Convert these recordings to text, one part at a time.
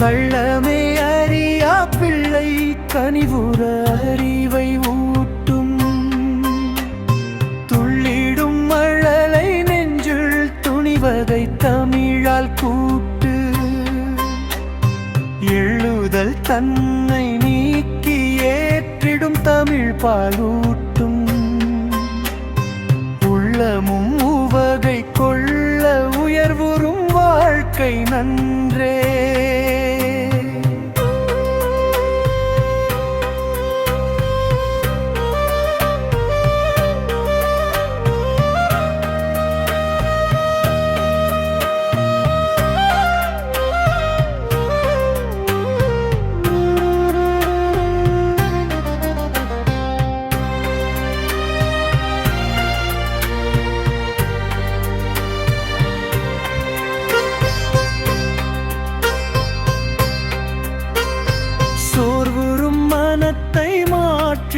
கள்ளமே அறியா பிள்ளை கனிவுற அறிவை ஊட்டும். துள்ளிடும் மழலை நெஞ்சுள் துணிவதை தமிழால் கூட்டு. எழுதல் தன்னை நீக்கி ஏற்றிடும் தமிழ் பாலூட்டும். உள்ளமும் உவகை கொள்ள உயர்வுறும் வாழ்க்கை நன்றே.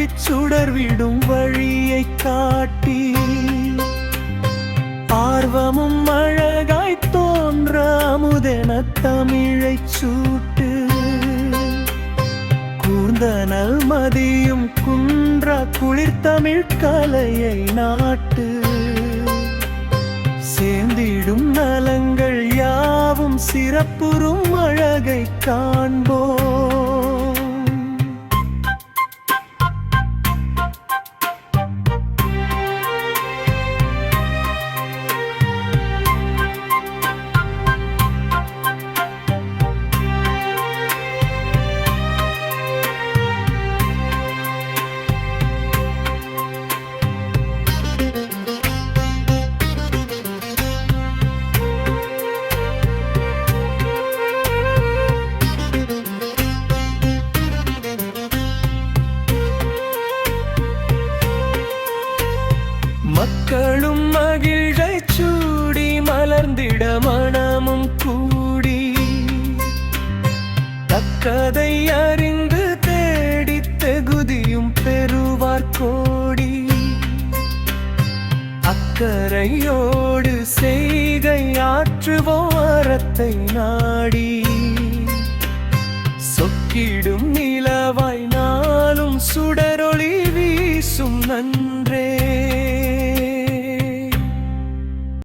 மாற்றிச் சுடர்விடும் வழியை காட்டி ஆர்வமும் அழகாய் தோன்ற அமுதென தமிழை சூட்டு. கூர்ந்தனல் மதியும் குன்ற குளிர்தமிழ் கலையை நாட்டு. சேர்ந்திடும் நலங்கள் யாவும் சிறப்புறும் அழகை காண்போம். அதை அறிந்து தேடி தெகுதியும் பெறுவார் கோடி. அக்கறையோடு செய்கை ஆற்றுவோம் அறத்தை நாடி. சொக்கிடும் நிலவாய் நாளும் சுடரொளி வீசும் நன்றே.